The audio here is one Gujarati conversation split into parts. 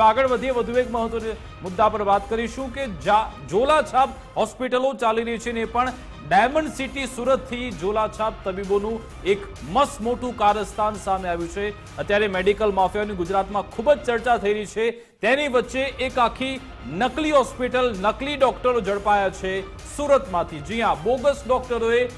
આગળ વધીએ, વધુ એક મહત્વની મુદ્દા પર વાત કરીશું કે જા- ઝોલાછાપ હોસ્પિટલો ચાલી રહી છે ને પણ ડાયમંડ સિટી સુરતથી ઝોલાછાપ તબીબોનું એક મસ્ત મોટું કારસ્તાન સામે આવ્યું છે. અત્યારે મેડિકલ માફિયાની ગુજરાતમાં ખૂબ જ ચર્ચા થઈ રહી છે. તેની વચ્ચે એક આખી નકલી હોસ્પિટલ, નકલી ડોક્ટરો ઝડપાયા છે સુરતમાંથી. જી હા, બોગસ ડોક્ટરોએ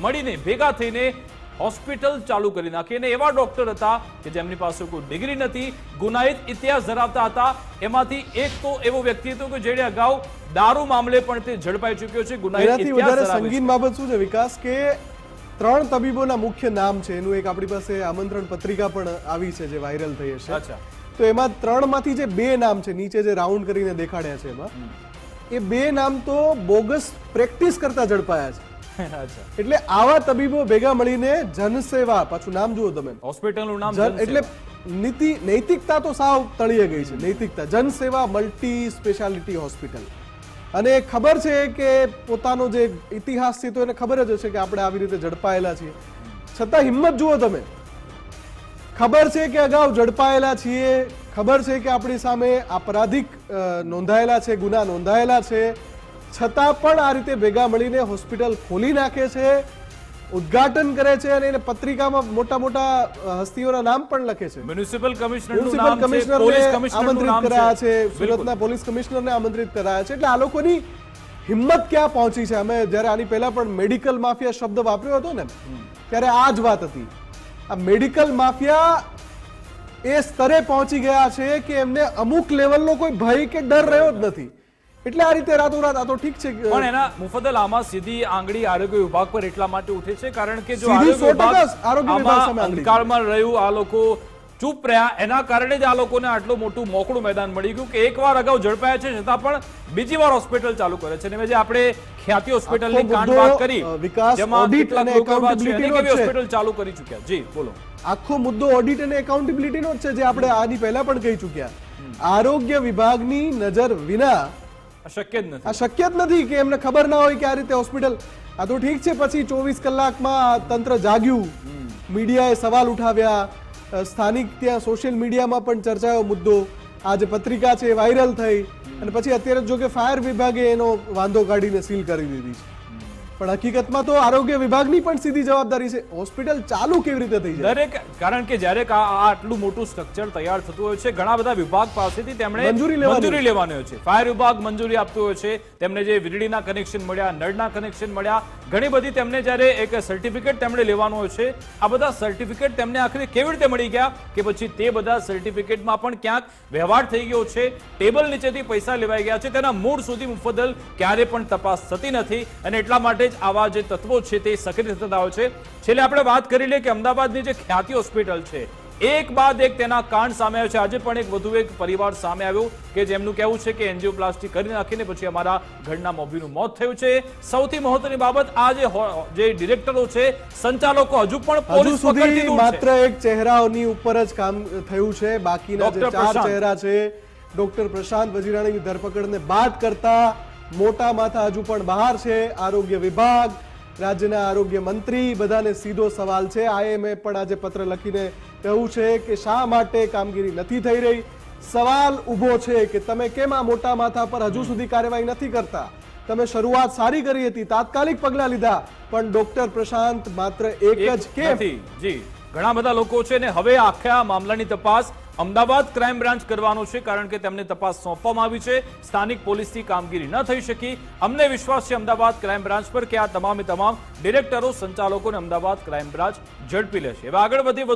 મળીને ભેગા થઈને હોસ્પિટલ ચાલુ કરી નાખી. અને એવા ડોક્ટર હતા કે જેમની પાસે કોઈ ડિગ્રી નથી ગુનાહિત ઇતિહાસ ધરાવતા હતા. એમાંથી એક તો એવો વ્યક્તિ હતો કે જેણે અગાઉ દારૂ મામલે પણ તે ઝડપાઈ ચૂક્યો છે ગુનાહિત ઇતિહાસ. સંગીન બાબત શું છે? વિકાસ કે ત્રણ તબીબોના મુખ્ય નામ છે? એનું એક આપણી પાસે આમંત્રણ પત્રિકા પણ આવી છે જે વાયરલ થઈ છે અચ્છા. તો એમાં ત્રણમાંથી જે બે નામ છે નીચે જે રાઉન્ડ કરીને દેખાડ્યા છે એમાં એ બે નામ તો બોગસ પ્રેક્ટિસ કરતા ઝડપાયા છે. એટલે આવા તબીબો ભેગા મળીને જનસેવા પાછું નામ જુઓ તમે. હોસ્પિટલનું નામ એટલે નીતિ નૈતિકતા તો સાવ તળીએ ગઈ છે નૈતિકતા. Jansewa multi speciality hospital. અને ખબર છે કે પોતાનો જે ઇતિહાસ છે તો એને ખબર જ હશે કે આપણે આવી રીતે ઝડપાયેલા છીએ. છતાં હિંમત જુઓ તમે. ખબર છે કે અગાઉ ઝડપાયેલા છીએ. ખબર છે કે આપણી સામે આપરાધિક નોંધાયેલા છે ગુના નોંધાયેલા છે. છતાં પણ આ રીતે ભેગા મળીને હોસ્પિટલ ખોલી નાખે છે ઉદ્ઘાટન કરે છે અને એને પત્રિકામાં મોટા મોટા હસ્તીઓના નામ પણ લખે છે. મ્યુનિસિપલ કમિશનર મ્યુનિસિપલ કમિશનરને આમંત્રિત કરાયા છે સુરતના પોલીસ કમિશનરને આમંત્રિત કરાયા છે. એટલે આ લોકોની હિંમત ક્યાં પહોંચી છે? અમે જ્યારે આની પહેલા પણ મેડિકલ માફિયા શબ્દ વાપર્યો હતો ને ત્યારે આ જ વાત હતી. આ મેડિકલ માફિયા એ સ્તરે પહોંચી ગયા છે કે એમને અમુક લેવલનો કોઈ ભય કે ડર રહ્યો જ નથી. એટલે આ રીતે રાતોરાત આ તો ઠીક છે પણ એના મુફદ્દલ આમાં સીધી આંગળી આરોગ્ય વિભાગ પર એટલા માટે ઉઠે છે કારણ કે જો. અંધકારમાં રહ્યું આ લોકો ચૂપ રહ્યા એના કારણે જ આ લોકોને આટલું મોટું મોકળું મેદાન મળી ગયું કે એકવાર અગાઉ ઝડપાયા છે છતાં પણ બીજી વાર હોસ્પિટલ ચાલુ કરે છે. અને જે આપણે ખ્યાતિ હોસ્પિટલની કાંડ વાત કરી વિકાસ, અને નો. હોસ્પિટલ ચાલુ કરી ચૂક્યા. જી બોલો. આખો મુદ્દો ઓડિટ અને એકાઉન્ટેબિલિટીનો જ છે જે આપણે આની પહેલા પણ કહી ચૂક્યા. આરોગ્ય વિભાગની નજર વિના શક્ય જ નથી. આ શક્ય જ નથી કે એમને ખબર ના હોય કે આ રીતે હોસ્પિટલ આ તો ઠીક છે પછી ચોવીસ કલાકમાં તંત્ર જાગ્યું. મીડિયાએ સવાલ ઉઠાવ્યા. સ્થાનિક ત્યાં સોશિયલ મીડિયામાં પણ ચર્ચાયો મુદ્દો. આ જે પત્રિકા છે એ વાયરલ થઈ. અને પછી અત્યારે જો કે ફાયર વિભાગે એનો વાંધો કાઢીને સીલ કરી દીધી છે. પણ હકીકતમાં તો આરોગ્ય વિભાગની પણ સીધી જવાબદારી છે. હોસ્પિટલ ચાલુ કેવી રીતે થઈ જાય? દરેક કારણ કે જ્યારે આ આટલું મોટું સ્ટ્રક્ચર તૈયાર થતું હોય છે ઘણા બધા વિભાગ પાસેથી તેમણે મંજૂરી લેવાની હોય છે. ફાયર વિભાગ મંજૂરી આપતું હોય છે. તેમને જે વીજળીના કનેક્શન મળ્યા નળના કનેક્શન મળ્યા ઘણી બધી તેમને જ્યારે એક સર્ટિફિકેટ તેમણે લેવાનું હોય છે. આ બધા સર્ટિફિકેટ તેમને આખરે કેવી રીતે મળી ગયા કે પછી તે બધા સર્ટિફિકેટમાં પણ ક્યાંક વ્યવહાર થઈ ગયો છે. ટેબલ નીચેથી પૈસા લેવાઈ ગયા છે. તેના મૂળ સુધી મુફદ્દલ ક્યારે પણ તપાસ થતી નથી. અને એટલા માટે જ આવા જે તત્વો છે તે સક્રિય થતા હોય છે. છેલ્લે આપણે વાત કરી લઈએ કે અમદાવાદની જે ખ્યાતિ હોસ્પિટલ છે એક બાદ એક તેના કાંડ સામે આવ્યો છે. આજે પણ એક વધુ એક પરિવાર સામે આવ્યો કે જેમનું કહેવું છે કે એન્જિયોપ્લાસ્ટી કરી નાખીને પછી અમારા ઘરના મોભીનું મોત થયું છે. સૌથી મહત્વની બાબત આ જે જે ડિરેક્ટરો છે સંચાલકો હજુ પણ પોલીસ સુધી માત્ર એક ચહેરાઓની ઉપર જ કામ થયું છે. બાકીના જે ચાર ચહેરા છે ડોક્ટર પ્રશાંત વજીરાણીની ધરપકડને બાદ કરતા મોટા માથા હજુ પણ બહાર છે. આરોગ્ય વિભાગ રાજ્યના આરોગ્ય મંત્રી બધાને સીધો સવાલ છે. આઈએમએ પણ આજે પત્ર લખીને કહ્યું છે કે શા માટે કામગીરી નથી થઈ રહી? સવાલ ઊભો છે કે તમે કેમ આ મોટા માથા પર હજુ સુધી કાર્યવાહી નથી કરતા? તમે શરૂઆત સારી કરી હતી તાત્કાલિક પગલા લીધા પણ ડોક્ટર પ્રશાંત માત્ર એક જ કેમ? જી ઘણા બધા લોકો છે ને હવે આખા મામલાની તપાસ અમદાવાદ ક્રાઇમ બ્રાન્ચ કરવાનો છે કારણ કે તેમને તપાસ સોંપવામાં આવી છે. સ્થાનિક પોલીસથી કામગીરી ન થઈ શકી. અમને વિશ્વાસ છે અમદાવાદ ક્રાઇમ બ્રાન્ચ પર કે આ તમામે તમામ ડિરેક્ટરો, સંચાલકોને અમદાવાદ ક્રાઇમ બ્રાન્ચ ઝડપી લેશે. હવે આગળ વધી વધુ